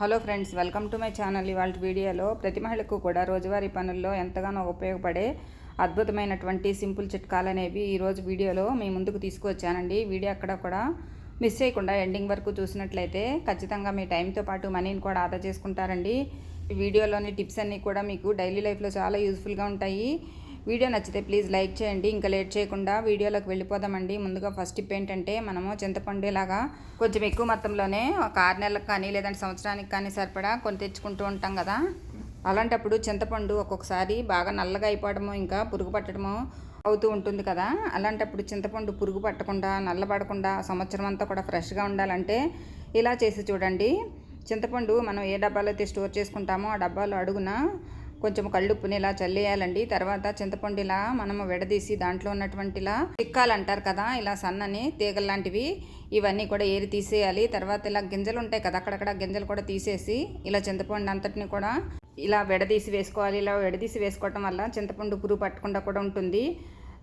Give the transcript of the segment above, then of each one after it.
Hello friends welcome to my channel. ఇవాళ వీడియోలో ప్రతి మహిళకు కూడా రోజువారీ పనుల్లో ఎంతగానో ఉపయోగపడే అద్భుతమైనటువంటి సింపుల్ చిట్కాలు అనేవి ఈరోజు వీడియోలో మీ ముందుకు తీసుకువచ్చానండి. వీడియో అక్కడ కూడా మిస్ చేయకుండా ఎండింగ్ వరకు చూసినట్లయితే ఖచ్చితంగా మీ టైంతో పాటు మనీని కూడా ఆదా చేసుకుంటారండి. వీడియోలోని టిప్స్ అన్నీ కూడా మీకు డైలీ లైఫ్లో చాలా యూస్ఫుల్గా ఉంటాయి. వీడియో నచ్చితే ప్లీజ్ లైక్ చేయండి. ఇంకా లేట్ చేయకుండా వీడియోలోకి వెళ్ళిపోదామండి. ముందుగా ఫస్ట్ టిప్ ఏంటంటే మనము చింతపండు ఇలాగా కొంచెం ఎక్కువ మొత్తంలోనే ఒక ఆరు నెలలకు కానీ లేదంటే సంవత్సరానికి కానీ సరిపడా కొని తెచ్చుకుంటూ ఉంటాం కదా. అలాంటప్పుడు చింతపండు ఒక్కొక్కసారి బాగా నల్లగా అయిపోవడము ఇంకా పురుగు పట్టడము అవుతూ ఉంటుంది కదా. అలాంటప్పుడు చింతపండు పురుగు పట్టకుండా నల్లబడకుండా సంవత్సరం అంతా కూడా ఫ్రెష్గా ఉండాలంటే ఇలా చేసి చూడండి. చింతపండు మనం ఏ డబ్బాలో అయితే స్టోర్ చేసుకుంటామో ఆ డబ్బాలో అడుగున కొంచెం కళ్ళుప్పుని ఇలా చల్లేయాలండి. తర్వాత చింతపండు ఇలా మనము విడదీసి దాంట్లో ఉన్నటువంటి ఇలా అంటారు కదా ఇలా సన్నని తీగల్లాంటివి ఇవన్నీ కూడా ఏరి తీసేయాలి. తర్వాత ఇలా గింజలు ఉంటాయి కదా అక్కడక్కడ గింజలు కూడా తీసేసి ఇలా చింతపండు అంతటిని కూడా ఇలా విడదీసి వేసుకోవాలి. ఇలా విడదీసి వేసుకోవటం వల్ల చింతపండు పురుగు పట్టకుండా కూడా ఉంటుంది.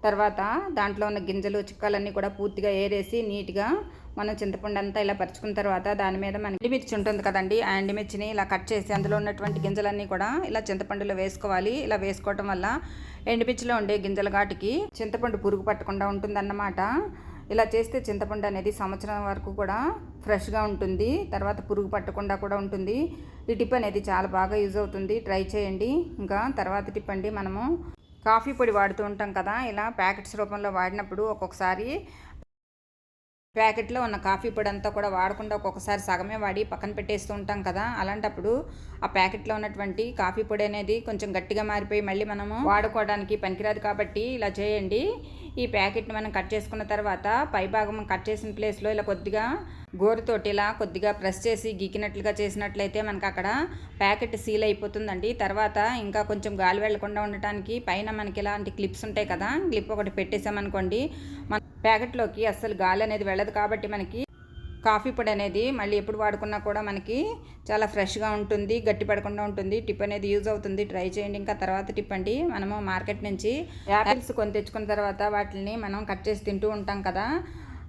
తర్వాత దాంట్లో ఉన్న గింజలు చిక్కాలన్నీ కూడా పూర్తిగా ఏరేసి నీట్గా మనం చింతపండు అంతా ఇలా పరుచుకున్న తర్వాత దాని మీద మన ఎండిమిర్చి ఉంటుంది కదండి ఆ ఎండిమిర్చిని ఇలా కట్ చేసి అందులో ఉన్నటువంటి గింజలన్నీ కూడా ఇలా చింతపండులో వేసుకోవాలి. ఇలా వేసుకోవటం వల్ల ఎండిమిర్చిలో ఉండే గింజల ఘాటికి చింతపండు పురుగు పట్టకుండా ఉంటుందన్నమాట. ఇలా చేస్తే చింతపండు అనేది సంవత్సరం వరకు కూడా ఫ్రెష్గా ఉంటుంది తర్వాత పురుగు పట్టకుండా కూడా ఉంటుంది. ఈ టిప్ అనేది చాలా బాగా యూజ్ అవుతుంది. ట్రై చేయండి. ఇంకా తర్వాత టిప్ అండి మనము కాఫీ పొడి వాడుతూ ఉంటాం కదా ఇలా ప్యాకెట్స్ రూపంలో వాడినప్పుడు ఒక్కొక్కసారి ప్యాకెట్లో ఉన్న కాఫీ పొడి అంతా కూడా వాడకుండా ఒక్కొక్కసారి సగమే వాడి పక్కన పెట్టేస్తూ ఉంటాం కదా అలాంటప్పుడు ఆ ప్యాకెట్లో ఉన్నటువంటి కాఫీ పొడి అనేది కొంచెం గట్టిగా మారిపోయి మళ్ళీ మనము వాడుకోవడానికి పనికిరాదు కాబట్టి ఇలా చేయండి. ఈ ప్యాకెట్ని మనం కట్ చేసుకున్న తర్వాత పై భాగం కట్ చేసిన ప్లేస్లో ఇలా కొద్దిగా గోరుతోటి ఇలా కొద్దిగా ప్రెస్ చేసి గీకినట్లుగా చేసినట్లయితే మనకు అక్కడ ప్యాకెట్ సీల్ అయిపోతుందండి. తర్వాత ఇంకా కొంచెం గాలి వెళ్ళకుండా ఉండటానికి పైన మనకి ఇలాంటి క్లిప్స్ ఉంటాయి కదా క్లిప్ ఒకటి పెట్టేసామనుకోండి మన ప్యాకెట్లోకి అస్సలు గాలి అనేది వెళ్ళదు కాబట్టి మనకి కాఫీ పొడి అనేది మళ్ళీ ఎప్పుడు వాడుకున్నా కూడా మనకి చాలా ఫ్రెష్గా ఉంటుంది గట్టి పడకుండా ఉంటుంది. టిప్ అనేది యూజ్ అవుతుంది. ట్రై చేయండి. ఇంకా తర్వాత టిప్ అండి. మనము మార్కెట్ నుంచి యాపిల్స్ కొని తెచ్చుకున్న తర్వాత వాటిని మనం కట్ చేసి తింటూ ఉంటాం కదా.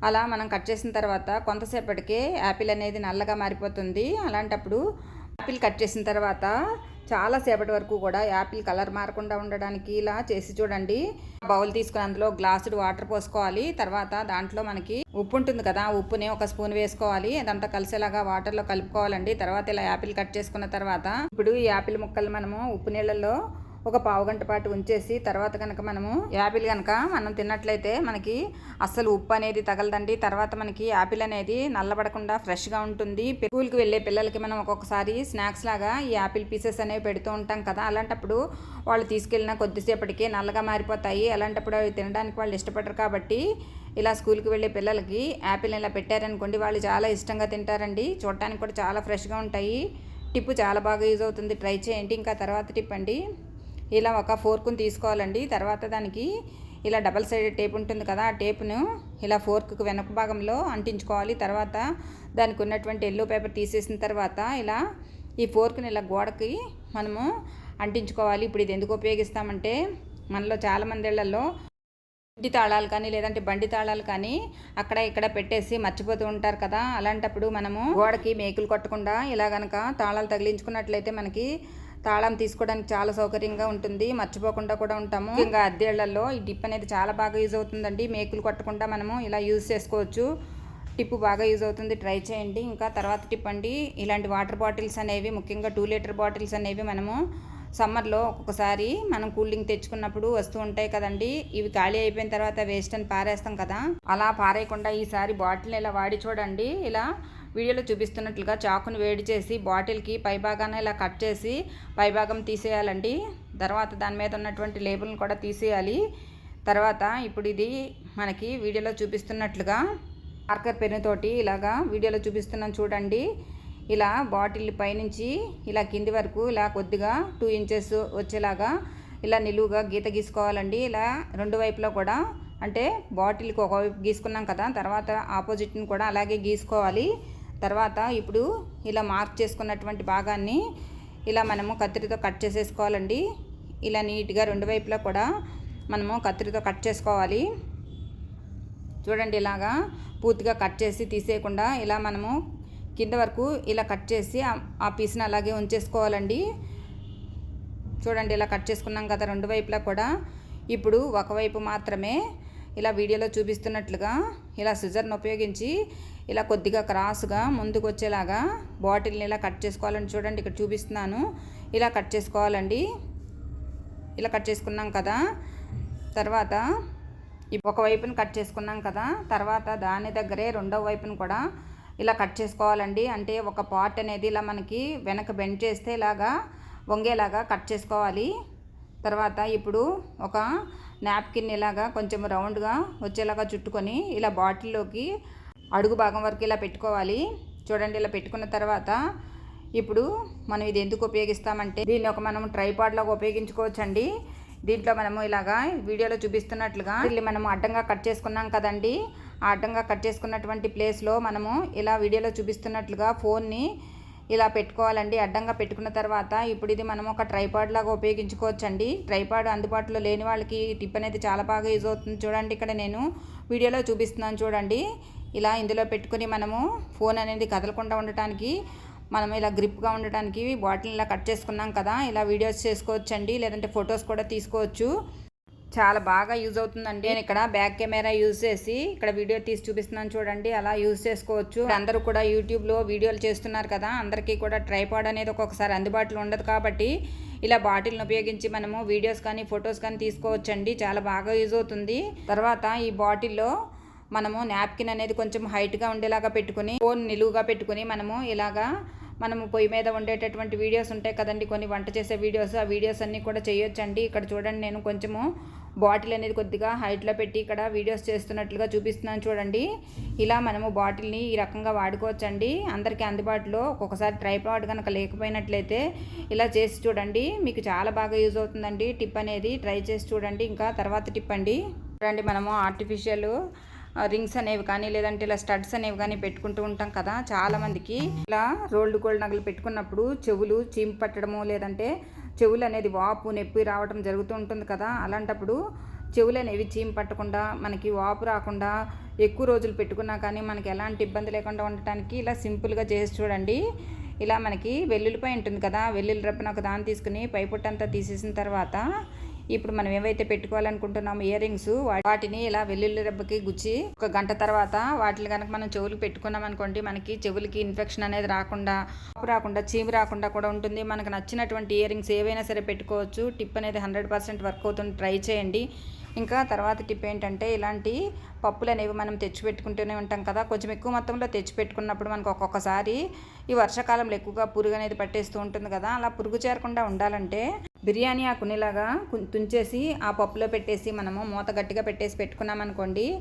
అలా మనం కట్ చేసిన తర్వాత కొంతసేపటికే యాపిల్ అనేది నల్లగా మారిపోతుంది. అలాంటప్పుడు యాపిల్ కట్ చేసిన తర్వాత చాలా సేపటి వరకు కూడా యాపిల్ కలర్ మారకుండా ఉండడానికి ఇలా చేసి చూడండి. బౌల్ తీసుకుని అందులో గ్లాసుడు వాటర్ పోసుకోవాలి. తర్వాత దాంట్లో మనకి ఉప్పు ఉంటుంది కదా ఉప్పుని ఒక స్పూన్ వేసుకోవాలి. అదంతా కలిసేలాగా వాటర్లో కలుపుకోవాలండి. తర్వాత ఇలా యాపిల్ కట్ చేసుకున్న తర్వాత ఇప్పుడు ఈ యాపిల్ ముక్కలు మనము ఉప్పు నీళ్ళల్లో ఒక పావు గంట పాటు ఉంచేసి తర్వాత కనుక మనము యాపిల్ కనుక మనం తిన్నట్లయితే మనకి అస్సలు ఉప్పు అనేది తగలదండి. తర్వాత మనకి యాపిల్ అనేది నల్లబడకుండా ఫ్రెష్గా ఉంటుంది. స్కూల్కి వెళ్ళే పిల్లలకి మనం ఒక్కొక్కసారి స్నాక్స్ లాగా ఈ యాపిల్ పీసెస్ అనేవి పెడుతూ ఉంటాం కదా. అలాంటప్పుడు వాళ్ళు తీసుకెళ్ళిన కొద్దిసేపటికి నల్లగా మారిపోతాయి. అలాంటప్పుడు అవి తినడానికి వాళ్ళు ఇష్టపడరు కాబట్టి ఇలా స్కూల్కి వెళ్ళే పిల్లలకి యాపిల్ ఇలా పెట్టారనుకోండి వాళ్ళు చాలా ఇష్టంగా తింటారండి. చూడటానికి కూడా చాలా ఫ్రెష్గా ఉంటాయి. టిప్పు చాలా బాగా యూజ్ అవుతుంది. ట్రై చేయండి. ఇంకా తర్వాత టిప్ అండి. ఇలా ఒక ఫోర్క్ని తీసుకోవాలండి. తర్వాత దానికి ఇలా డబల్ సైడెడ్ టేప్ ఉంటుంది కదా ఆ టేప్ను ఇలా ఫోర్క్కి వెనక భాగంలో అంటించుకోవాలి. తర్వాత దానికి ఉన్నటువంటి ఎల్లో పేపర్ తీసేసిన తర్వాత ఇలా ఈ ఫోర్క్ని ఇలా గోడకి మనము అంటించుకోవాలి. ఇప్పుడు ఇది ఎందుకు ఉపయోగిస్తామంటే మనలో చాలామంది ఇళ్ళలో ఇంటి తాళాలు కానీ లేదంటే బండి తాళాలు కానీ అక్కడ ఇక్కడ పెట్టేసి మర్చిపోతూ ఉంటారు కదా. అలాంటప్పుడు మనము గోడకి మేకులు కొట్టకుండా ఇలా కనుక తాళాలు తగిలించుకున్నట్లయితే మనకి తాళం తీసుకోవడానికి చాలా సౌకర్యంగా ఉంటుంది. మర్చిపోకుండా కూడా ఉంటాము. ఇంకా అద్దెళ్ళలో ఈ డిప్ అనేది చాలా బాగా యూజ్ అవుతుందండి. మేకులు కొట్టకుండా మనము ఇలా యూజ్ చేసుకోవచ్చు. టిప్ బాగా యూజ్ అవుతుంది. ట్రై చేయండి. ఇంకా తర్వాత టిప్ అండి. ఇలాంటి వాటర్ బాటిల్స్ అనేవి ముఖ్యంగా టూ లీటర్ బాటిల్స్ అనేవి మనము సమ్మర్లో ఒక్కొక్కసారి మనం కూలింగ్ తెచ్చుకున్నప్పుడు వస్తూ ఉంటాయి కదండి. ఇవి ఖాళీ అయిపోయిన తర్వాత వేస్ట్ అని పారేస్తాం కదా. అలా పారేయకుండా ఈసారి బాటిల్ ఇలా వాడి చూడండి. ఇలా వీడియోలో చూపిస్తున్నట్లుగా చాకును వేడి చేసి బాటిల్కి పైభాగాన్ని ఇలా కట్ చేసి పైభాగం తీసేయాలండి. తర్వాత దాని మీద ఉన్నటువంటి లేబుల్ని కూడా తీసేయాలి. తర్వాత ఇప్పుడు ఇది మనకి వీడియోలో చూపిస్తున్నట్లుగా మార్కర్ పెన్నుతోటి ఇలాగా వీడియోలో చూపిస్తున్నాం చూడండి. ఇలా బాటిల్ పైనుంచి ఇలా కింది వరకు ఇలా కొద్దిగా టూ ఇంచెస్ వచ్చేలాగా ఇలా నిలువుగా గీత గీసుకోవాలండి. ఇలా రెండు వైపులో కూడా అంటే బాటిల్కి ఒకవైపు గీసుకున్నాం కదా తర్వాత ఆపోజిట్ని కూడా అలాగే గీసుకోవాలి. తర్వాత ఇప్పుడు ఇలా మార్క్ చేసుకున్నటువంటి భాగాన్ని ఇలా మనము కత్తిరితో కట్ చేసేసుకోవాలండి. ఇలా నీట్గా రెండు వైపులా కూడా మనము కత్తిరితో కట్ చేసుకోవాలి. చూడండి ఇలాగా పూర్తిగా కట్ చేసి తీసేయకుండా ఇలా మనము కింద వరకు ఇలా కట్ చేసి ఆ- పీస్ని అలాగే ఉంచేసుకోవాలండి. చూడండి ఇలా కట్ చేసుకున్నాం కదా రెండు వైపులా కూడా. ఇప్పుడు ఒకవైపు మాత్రమే ఇలా వీడియోలో చూపిస్తున్నట్లుగా ఇలా సిజర్ను ఉపయోగించి ఇలా కొద్దిగా క్రాస్గా ముందుకు వచ్చేలాగా బాటిల్ని ఇలా కట్ చేసుకోవాలని చూడండి ఇక్కడ చూపిస్తున్నాను. ఇలా కట్ చేసుకోవాలండి. ఇలా కట్ చేసుకున్నాం కదా. తర్వాత ఒక వైపుని కట్ చేసుకున్నాం కదా. తర్వాత దాని దగ్గరే రెండో వైపును కూడా ఇలా కట్ చేసుకోవాలండి. అంటే ఒక పార్ట్ అనేది ఇలా మనకి వెనక బెండ్ చేస్తే ఇలాగా వంగేలాగా కట్ చేసుకోవాలి. తర్వాత ఇప్పుడు ఒక నాప్కిన్ ఇలాగా కొంచెం రౌండ్గా వచ్చేలాగా చుట్టుకొని ఇలా బాటిల్లోకి అడుగు భాగం వరకు ఇలా పెట్టుకోవాలి. చూడండి ఇలా పెట్టుకున్న తర్వాత ఇప్పుడు మనం ఇది ఎందుకు ఉపయోగిస్తామంటే దీన్ని ఒక మనం ట్రైపాడ్లాగా ఉపయోగించుకోవచ్చండి. దీంట్లో మనము ఇలాగా వీడియోలో చూపిస్తున్నట్లుగా వీళ్ళు మనము అడ్డంగా కట్ చేసుకున్నాం కదండి. ఆ అడ్డంగా కట్ చేసుకున్నటువంటి ప్లేస్లో మనము ఇలా వీడియోలో చూపిస్తున్నట్లుగా ఫోన్ని ఇలా పెట్టుకోవాలండి. అడ్డంగా పెట్టుకున్న తర్వాత ఇప్పుడు ఇది మనం ఒక ట్రైపాడ్ లాగా ఉపయోగించుకోవచ్చండి. ట్రైపాడ్ అందుబాటులో లేని వాళ్ళకి టిప్ అనేది చాలా బాగా యూజ్ అవుతుంది. చూడండి ఇక్కడ నేను వీడియోలో చూపిస్తున్నాను చూడండి. ఇలా ఇందులో పెట్టుకుని మనము ఫోన్ అనేది కదలకుండా ఉండటానికి మనం ఇలా గ్రిప్గా ఉండటానికి బాటిల్ ఇలా కట్ చేసుకున్నాం కదా ఇలా వీడియోస్ చేసుకోవచ్చండి లేదంటే ఫొటోస్ కూడా తీసుకోవచ్చు. చాలా బాగా యూజ్ అవుతుందండి. నేను ఇక్కడ బ్యాక్ కెమెరా యూజ్ చేసి ఇక్కడ వీడియో తీసి చూపిస్తున్నాను చూడండి అలా యూజ్ చేసుకోవచ్చు. అందరూ కూడా యూట్యూబ్లో వీడియోలు చేస్తున్నారు కదా అందరికీ కూడా ట్రైపాడ్ అనేది ఒక్కొక్కసారి అందుబాటులో ఉండదు కాబట్టి ఇలా బాటిల్ని ఉపయోగించి మనము వీడియోస్ కానీ ఫొటోస్ కానీ తీసుకోవచ్చండి. చాలా బాగా యూజ్ అవుతుంది. తర్వాత ఈ బాటిల్లో మనము నాప్కిన్ అనేది కొంచెం హైట్గా ఉండేలాగా పెట్టుకుని ఫోన్ నిలువుగా పెట్టుకుని మనము ఇలాగా మనము పొయ్యి మీద ఉండేటటువంటి వీడియోస్ ఉంటాయి కదండి. కొన్ని వంట చేసే వీడియోస్ ఆ వీడియోస్ అన్నీ కూడా చేయొచ్చండి. ఇక్కడ చూడండి నేను కొంచెము బాటిల్ అనేది కొద్దిగా హైట్లో పెట్టి ఇక్కడ వీడియోస్ చేస్తున్నట్లుగా చూపిస్తున్నాను చూడండి. ఇలా మనము బాటిల్ని ఈ రకంగా వాడుకోవచ్చండి. అందరికీ అందుబాటులో ఒక్కొక్కసారి ట్రైపాడ్ కనుక లేకపోయినట్లయితే ఇలా చేసి చూడండి. మీకు చాలా బాగా యూజ్ అవుతుందండి. టిప్ అనేది ట్రై చేసి చూడండి. ఇంకా తర్వాత టిప్ అండి. చూడండి మనము ఆర్టిఫిషియల్ రింగ్స్ అనేవి కానీ లేదంటే ఇలా స్టడ్స్ అనేవి కానీ పెట్టుకుంటూ ఉంటాం కదా చాలామందికి ఇలా రోల్డ్ గోల్డ్ నగలు పెట్టుకున్నప్పుడు చెవులు చీమ్ పట్టడము లేదంటే చెవులు అనేది వాపు నొప్పి రావడం జరుగుతూ ఉంటుంది కదా. అలాంటప్పుడు చెవులు అనేవి చీమ్ పట్టకుండా మనకి వాపు రాకుండా ఎక్కువ రోజులు పెట్టుకున్నా కానీ మనకి ఎలాంటి ఇబ్బంది లేకుండా ఉండటానికి ఇలా సింపుల్గా చేసి చూడండి. ఇలా మనకి వెల్లుల్లిపై ఉంటుంది కదా వెల్లుల్లి రెప్పను ఒక దాన్ని తీసుకుని పైపుట్టంతా తీసేసిన తర్వాత ఇప్పుడు మనం ఏవైతే పెట్టుకోవాలనుకుంటున్నామో ఇయర్ రింగ్స్ వాటిని ఇలా వెల్లుల్లి రెబ్బకి గుచ్చి ఒక గంట తర్వాత వాటిని కనుక మనం చెవులు పెట్టుకున్నాం అనుకోండి మనకి చెవులకి ఇన్ఫెక్షన్ అనేది రాకుండా వాపు రాకుండా చీము రాకుండా కూడా ఉంటుంది. మనకు నచ్చినటువంటి ఇయర్ రింగ్స్ ఏవైనా సరే పెట్టుకోవచ్చు. టిప్ అనేది హండ్రెడ్ పర్సెంట్ వర్క్ అవుతుంది. ట్రై చేయండి. ఇంకా తర్వాత టిప్ ఏంటంటే ఇలాంటి పప్పులు అనేవి మనం తెచ్చిపెట్టుకుంటూనే ఉంటాం కదా. కొంచెం ఎక్కువ మొత్తంలో తెచ్చిపెట్టుకున్నప్పుడు మనకు ఒక్కొక్కసారి ఈ వర్షాకాలంలో ఎక్కువగా పురుగు అనేది పట్టేస్తూ ఉంటుంది కదా. అలా పురుగు చేరకుండా ఉండాలంటే బిర్యానీ ఆకునిలాగా కు- తుంచేసి ఆ పప్పులో పెట్టేసి మనము మూత గట్టిగా పెట్టేసి పెట్టుకున్నామనుకోండి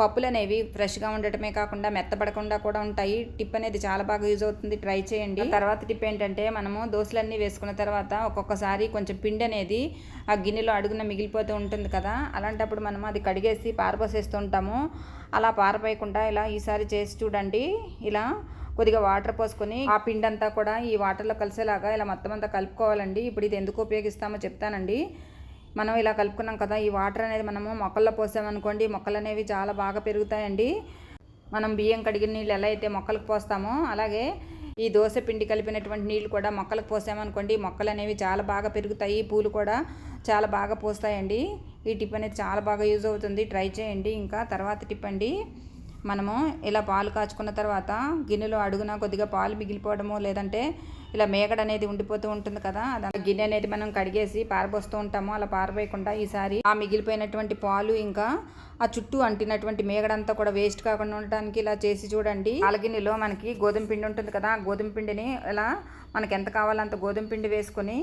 పప్పులు అనేవి ఫ్రెష్గా ఉండటమే కాకుండా మెత్తపడకుండా కూడా ఉంటాయి. టిప్ అనేది చాలా బాగా యూజ్ అవుతుంది. ట్రై చేయండి. తర్వాత టిప్ ఏంటంటే మనము దోశలన్నీ వేసుకున్న తర్వాత ఒక్కొక్కసారి కొంచెం పిండి అనేది ఆ గిన్నెలో అడుగున మిగిలిపోతూ ఉంటుంది కదా అలాంటప్పుడు మనం అది కడిగేసి పారపోసేస్తూ ఉంటాము. అలా పారపోయకుండా ఇలా ఈసారి చేసి చూడండి. ఇలా కొద్దిగా వాటర్ పోసుకొని ఆ పిండి అంతా కూడా ఈ వాటర్లో కలిసేలాగా ఇలా మొత్తం అంతా కలుపుకోవాలండి. ఇప్పుడు ఇది ఎందుకు ఉపయోగిస్తామో చెప్తానండి. మనం ఇలా కలుపుకున్నాం కదా ఈ వాటర్ అనేది మనము మొక్కల్లో పోసామనుకోండి మొక్కలు అనేవి చాలా బాగా పెరుగుతాయండి. మనం బియ్యం కడిగిన నీళ్ళు ఎలా అయితే మొక్కలకు పోస్తామో అలాగే ఈ దోశ పిండి కలిపినటువంటి నీళ్ళు కూడా మొక్కలకు పోసామనుకోండి మొక్కలు అనేవి చాలా బాగా పెరుగుతాయి పూలు కూడా చాలా బాగా పోస్తాయండి. ఈ టిప్ అనేది చాలా బాగా యూజ్ అవుతుంది. ట్రై చేయండి. ఇంకా తర్వాత టిప్ అండి. మనము ఇలా పాలు కాచుకున్న తర్వాత గిన్నెలో అడుగున కొద్దిగా పాలు మిగిలిపోవడము లేదంటే ఇలా మేకడ అనేది ఉండిపోతూ ఉంటుంది కదా అదంతా గిన్నె అనేది మనం కడిగేసి పారబోస్తూ ఉంటాము. అలా పారబోయకుండా ఈసారి ఆ మిగిలిపోయినటువంటి పాలు ఇంకా ఆ చుట్టూ అంటినటువంటి మేగడంతా కూడా వేస్ట్ కాకుండా ఉండటానికి ఇలా చేసి చూడండి. పాలగిన్నెలో మనకి గోధుమ పిండి ఉంటుంది కదా ఆ గోధుమ పిండిని ఇలా మనకి ఎంత కావాలంత గోధుమ పిండి వేసుకొని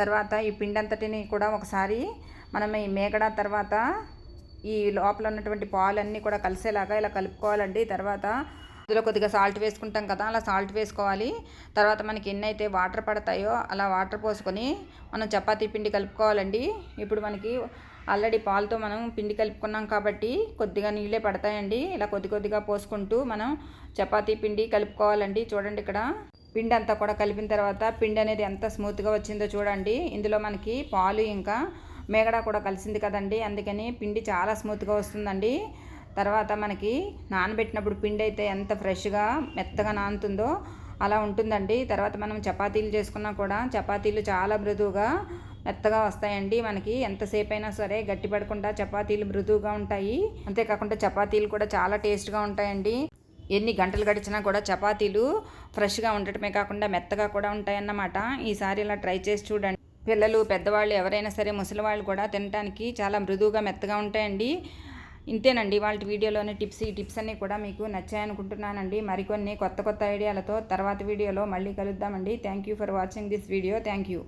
తర్వాత ఈ పిండి అంతటిని కూడా ఒకసారి మనం ఈ మేగడ తర్వాత ఈ లోపల ఉన్నటువంటి పాలన్నీ కూడా కలిసేలాగా ఇలా కలుపుకోవాలండి. తర్వాత అందులో కొద్దిగా సాల్ట్ వేసుకుంటాం కదా అలా సాల్ట్ వేసుకోవాలి. తర్వాత మనకి ఎన్ని అయితే వాటర్ పడతాయో అలా వాటర్ పోసుకొని మనం చపాతీ పిండి కలుపుకోవాలండి. ఇప్పుడు మనకి ఆల్రెడీ పాలతో మనం పిండి కలుపుకున్నాం కాబట్టి కొద్దిగా నీళ్ళే పడతాయండి. ఇలా కొద్ది కొద్దిగా పోసుకుంటూ మనం చపాతీ పిండి కలుపుకోవాలండి. చూడండి ఇక్కడ పిండి అంతా కూడా కలిపిన తర్వాత పిండి అనేది ఎంత స్మూత్గా వచ్చిందో చూడండి. ఇందులో మనకి పాలు ఇంకా మేగడ కూడా కలిసింది కదండి. అందుకని పిండి చాలా స్మూత్గా వస్తుందండి. తర్వాత మనకి నానబెట్టినప్పుడు పిండి అయితే ఎంత ఫ్రెష్గా మెత్తగా నానుతుందో అలా ఉంటుందండి. తర్వాత మనం చపాతీలు చేసుకున్నా కూడా చపాతీలు చాలా మృదువుగా మెత్తగా వస్తాయండి. మనకి ఎంతసేపు అయినా సరే గట్టి పడకుండా చపాతీలు మృదువుగా ఉంటాయి. అంతేకాకుండా చపాతీలు కూడా చాలా టేస్ట్గా ఉంటాయండి. ఎన్ని గంటలు గడిచినా కూడా చపాతీలు ఫ్రెష్గా ఉండటమే కాకుండా మెత్తగా కూడా ఉంటాయన్నమాట. ఈసారి ఇలా ట్రై చేసి చూడండి. పిల్లలు పెద్దవాళ్ళు ఎవరైనా సరే ముసలి వాళ్ళు కూడా తినడానికి చాలా మృదువుగా మెత్తగా ఉంటాయండి. ఇంతేనండి వాళ్ళ వీడియోలోని టిప్స్ ఈ టిప్స్ అన్నీ కూడా మీకు నచ్చాయనుకుంటున్నానండి మరికొన్ని కొత్త కొత్త ఐడియాలతో తర్వాత వీడియోలో మళ్ళీ కలుద్దామండి. Thank you for watching this video thank you